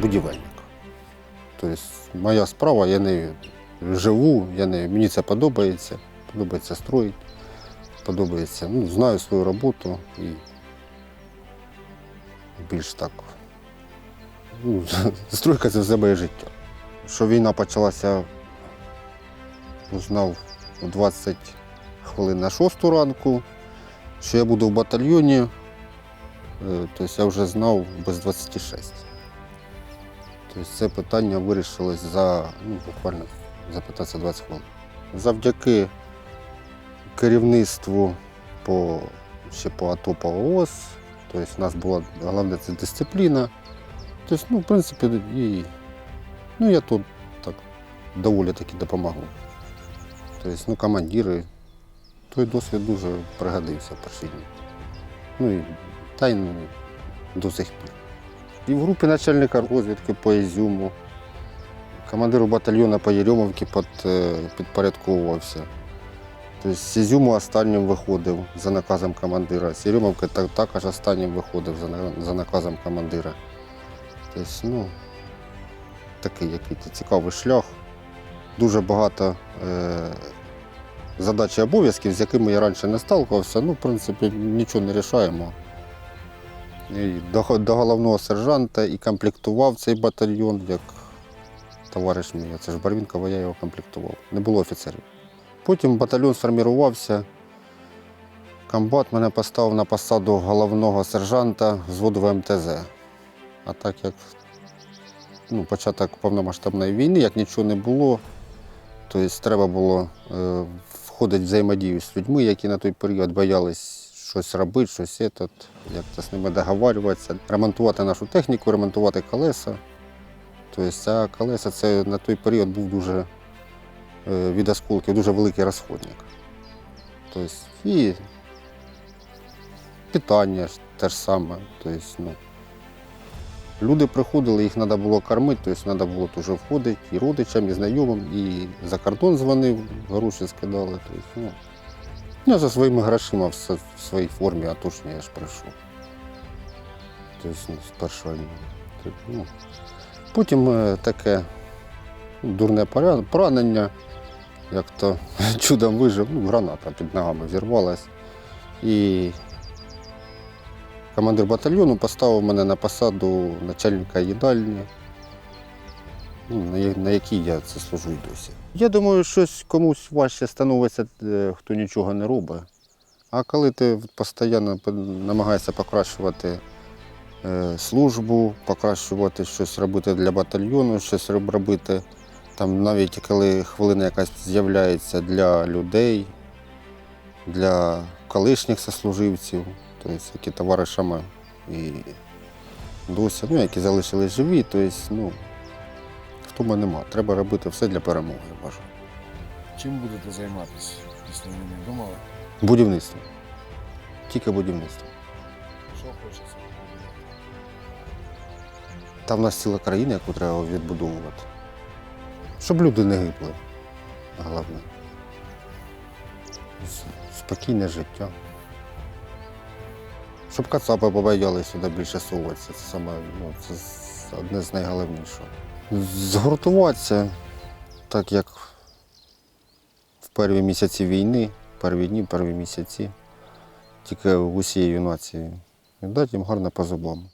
будівельник. Тобто моя справа, я нею живу, я нею, мені це подобається, подобається строїти, подобається, ну, знаю свою роботу і більш так. Ну, стройка це все моє життя. Що війна почалася, узнав о 20 хвилин на 6 ранку, що я буду в батальйоні, е, тобто я вже знав без 26. Тобто це питання вирішилось за ну, буквально за 15-20 хвилин. Завдяки керівництву по, ще по АТО по ООС, тобто у нас була головна це дисципліна. Тобто, ну, в принципі, і, ну, я тут так доволі таки допомагав. Тобто, ну, командири, той досвід дуже пригодився перші дні. Ну і та до сих пір. І в групі начальника розвідки по Ізюму, командиру батальйону по Єрьомовці е, підпорядковувався. Тобто з Ізюму останнім виходив за наказом командира. З Єрьомовки також останнім виходив за, наказом командира. Тобто, ну, такий який-то цікавий шлях. Дуже багато е, задач і обов'язків, з якими я раніше не сталкувався. Ну, в принципі, нічого не рішаємо. До, до головного сержанта і комплектував цей батальйон, як товариш мій. Це ж Барвінкова, я його комплектував. Не було офіцерів. Потім батальйон сформувався. Комбат мене поставив на посаду головного сержанта взводу ВМТЗ. А так як ну, початок повномасштабної війни, як нічого не було, тобто треба було е, входити в взаємодію з людьми, які на той період боялись щось робити, щось етот, як то з ними договарюватися, ремонтувати нашу техніку, ремонтувати колеса. Тобто, а колеса це на той період був дуже е, від осколків, дуже великий розходник. Тобто, і питання те ж саме. Тобто, ну, Люди приходили, їх треба було кормити, тобто треба було теж входити і родичам, і знайомим, і за кордон дзвонив, гроші скидали. Тобто, ну, я за своїми грошима в своїй формі, а точно я ж прийшов. Тобто, ну, з першого ну, Потім е, таке ну, дурне поранення, як то чудом вижив, ну, граната під ногами взірвалась. І командир батальйону поставив мене на посаду начальника їдальні, ну, на на якій я це служу й досі. Я думаю, щось комусь важче становиться, е, хто нічого не робить. А коли ти постійно намагаєшся покращувати е, службу, покращувати щось робити для батальйону, щось робити, там навіть коли хвилина якась з'являється для людей, для колишніх сослуживців, тобто які товаришами і досі, ну, які залишились живі, тобто, ну, втома нема. Треба робити все для перемоги, я бажаю. Чим будете займатися після війни? Думали? Будівництво. Тільки будівництво. Що хочеться? Там в нас ціла країна, яку треба відбудовувати. Щоб люди не гибли. Головне. Спокійне життя. Щоб кацапи побоялися сюди більше совуватися. Це саме, ну, це одне з найголовнішого. Згуртуватися, так як в перші місяці війни, перві дні, перві місяці, тільки усією нацією. І дати їм гарно по зубам.